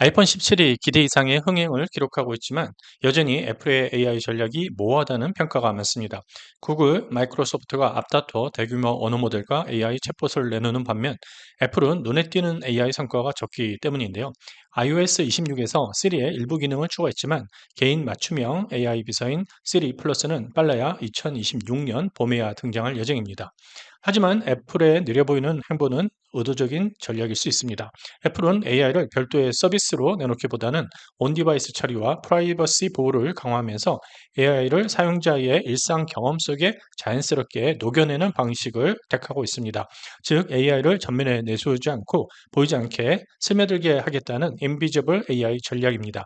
아이폰 17이 기대 이상의 흥행을 기록하고 있지만 여전히 애플의 AI 전략이 모호하다는 평가가 많습니다. 구글, 마이크로소프트가 앞다퉈 대규모 언어 모델과 AI 챗봇을 내놓는 반면 애플은 눈에 띄는 AI 성과가 적기 때문인데요. iOS 26에서 시리의 일부 기능을 추가했지만 개인 맞춤형 AI 비서인 시리 플러스는 빨라야 2026년 봄에야 등장할 예정입니다. 하지만 애플의 느려 보이는 행보는 의도적인 전략일 수 있습니다. 애플은 AI를 별도의 서비스로 내놓기보다는 온 디바이스 처리와 프라이버시 보호를 강화하면서 AI를 사용자의 일상 경험 속에 자연스럽게 녹여내는 방식을 택하고 있습니다. 즉 AI를 전면에 내세우지 않고 보이지 않게 스며들게 하겠다는 인비저블 AI 전략입니다.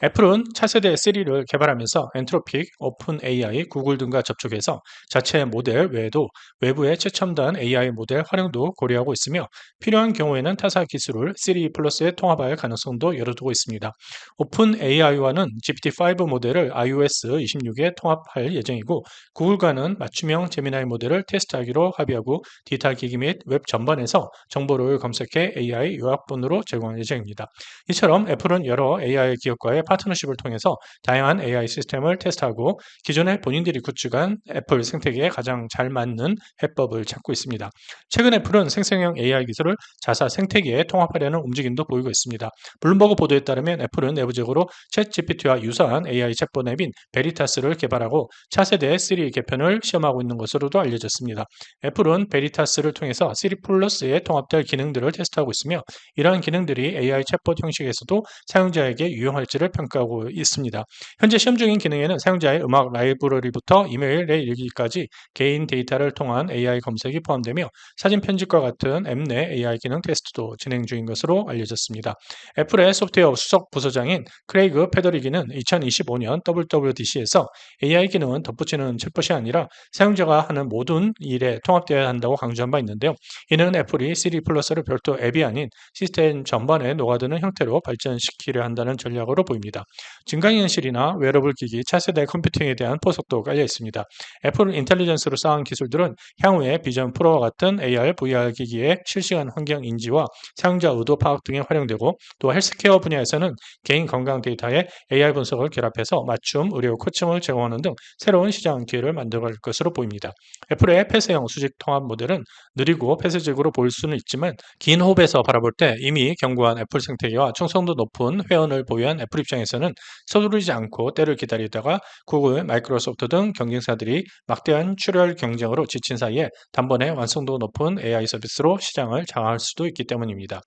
애플은 차세대 3를 개발하면서 엔트로픽, 오픈 AI, 구글 등과 접촉해서 자체 모델 외에도 외부의 최첨단 AI 모델 활용도 고려하고 있으며 필요한 경우에는 타사 기술을 3 플러스에 통합할 가능성도 열어두고 있습니다. 오픈 AI와는 GPT-5 모델을 iOS 26에 통합할 예정이고 구글과는 맞춤형 제미나이 모델을 테스트하기로 합의하고 디지털 기기 및 웹 전반에서 정보를 검색해 AI 요약본으로 제공할 예정입니다. 이처럼 애플은 여러 AI 기업과의 파트너십을 통해서 다양한 AI 시스템을 테스트하고 기존에 본인들이 구축한 애플 생태계에 가장 잘 맞는 해법을 찾고 있습니다. 최근 애플은 생성형 AI 기술을 자사 생태계에 통합하려는 움직임도 보이고 있습니다. 블룸버그 보도에 따르면 애플은 내부적으로 챗 GPT와 유사한 AI 챗봇 앱인 베리타스를 개발하고 차세대 3 개편을 시험하고 있는 것으로도 알려졌습니다. 애플은 베리타스를 통해서 3 플러스에 통합될 기능들을 테스트하고 있으며 이러한 기능들이 AI 챗봇 형식에서도 사용자에게 유용할지를 평가하고 있습니다. 현재 시험 중인 기능에는 사용자의 음악 라이브러리부터 이메일의 일기까지 개인 데이터를 통한 AI 검색이 포함되며 사진 편집과 같은 앱 내 AI 기능 테스트도 진행 중인 것으로 알려졌습니다. 애플의 소프트웨어 수석 부서장인 크레이그 페더리기는 2025년 WWDC에서 AI 기능은 덧붙이는 챗봇이 아니라 사용자가 하는 모든 일에 통합되어야 한다고 강조한 바 있는데요. 이는 애플이 시리 플러스를 별도 앱이 아닌 시스템 전반에 녹아드는 형태로 발전시키려 한다는 전략으로 보입니다. 있습니다. 증강현실이나 웨어러블 기기, 차세대 컴퓨팅에 대한 포석도 깔려 있습니다. 애플 인텔리전스로 쌓은 기술들은 향후에 비전 프로와 같은 AR, VR 기기의 실시간 환경 인지와 사용자 의도 파악 등에 활용되고 또 헬스케어 분야에서는 개인 건강 데이터에 AR 분석을 결합해서 맞춤 의료 코칭을 제공하는 등 새로운 시장 기회를 만들어갈 것으로 보입니다. 애플의 폐쇄형 수직 통합 모델은 느리고 폐쇄적으로 보일 수는 있지만 긴 호흡에서 바라볼 때 이미 견고한 애플 생태계와 충성도 높은 회원을 보유한 애플 입장 입장에서는 서두르지 않고 때를 기다리다가 구글, 마이크로소프트 등 경쟁사들이 막대한 출혈 경쟁으로 지친 사이에 단번에 완성도 높은 AI 서비스로 시장을 장악할 수도 있기 때문입니다.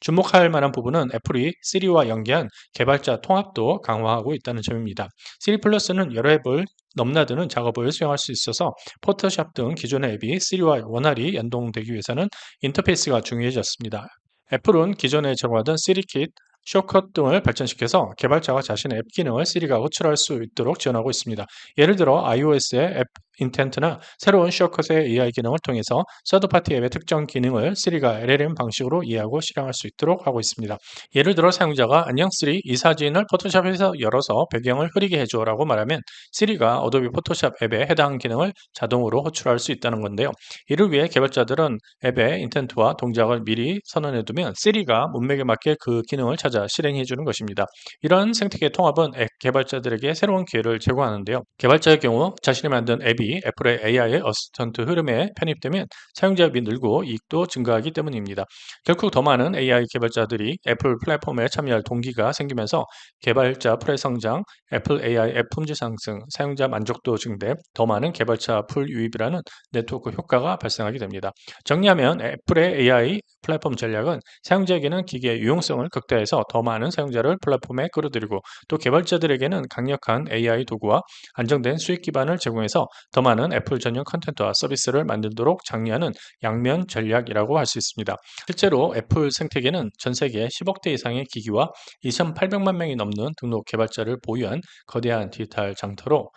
주목할 만한 부분은 애플이 시리와 연계한 개발자 통합도 강화하고 있다는 점입니다. 시리 플러스는 여러 앱을 넘나드는 작업을 수행할 수 있어서 포토샵 등 기존의 앱이 시리와 원활히 연동되기 위해서는 인터페이스가 중요해졌습니다. 애플은 기존에 제공하던 시리킷, 쇼컷 등을 발전시켜서 개발자가 자신의 앱 기능을 시리가 호출할 수 있도록 지원하고 있습니다. 예를 들어 iOS의 앱 인텐트나 새로운 쇼컷의 AI 기능을 통해서 서드파티 앱의 특정 기능을 시리가 LLM 방식으로 이해하고 실행할 수 있도록 하고 있습니다. 예를 들어 사용자가 안녕 시리 이 사진을 포토샵에서 열어서 배경을 흐리게 해줘라고 말하면 시리가 어도비 포토샵 앱에 해당 기능을 자동으로 호출할 수 있다는 건데요. 이를 위해 개발자들은 앱의 인텐트와 동작을 미리 선언해두면 시리가 문맥에 맞게 그 기능을 찾아 실행해주는 것입니다. 이런 생태계 통합은 앱 개발자들에게 새로운 기회를 제공하는데요. 개발자의 경우 자신이 만든 앱이 애플의 AI 어시스턴트 흐름에 편입되면 사용자비 늘고 이익도 증가하기 때문입니다. 결국 더 많은 AI 개발자들이 애플 플랫폼에 참여할 동기가 생기면서 개발자 풀의 성장, 애플 AI 앱 품질 상승, 사용자 만족도 증대, 더 많은 개발자 풀 유입이라는 네트워크 효과가 발생하게 됩니다. 정리하면 애플의 AI 플랫폼 전략은 사용자에게는 기기의 유용성을 극대화해서 더 많은 사용자를 플랫폼에 끌어들이고 또 개발자들에게는 강력한 AI 도구와 안정된 수익 기반을 제공해서 더 많은 애플 전용 컨텐츠와 서비스를 만들도록 장려하는 양면 전략이라고 할 수 있습니다. 실제로 애플 생태계는 전 세계 10억 대 이상의 기기와 2,800만 명이 넘는 등록 개발자를 보유한 거대한 디지털 장터로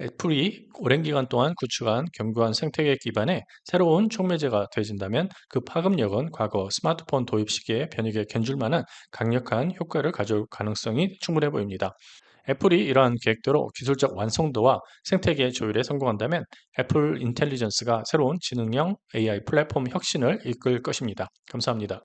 애플이 오랜 기간 동안 구축한 견고한 생태계 기반에 새로운 촉매제가 되어진다면 그 파급력은 과거 스마트폰 도입 시기에 변이에 견줄 만한 강력한 효과를 가져올 가능성이 충분해 보입니다. 애플이 이러한 계획대로 기술적 완성도와 생태계 조율에 성공한다면 애플 인텔리전스가 새로운 지능형 AI 플랫폼 혁신을 이끌 것입니다. 감사합니다.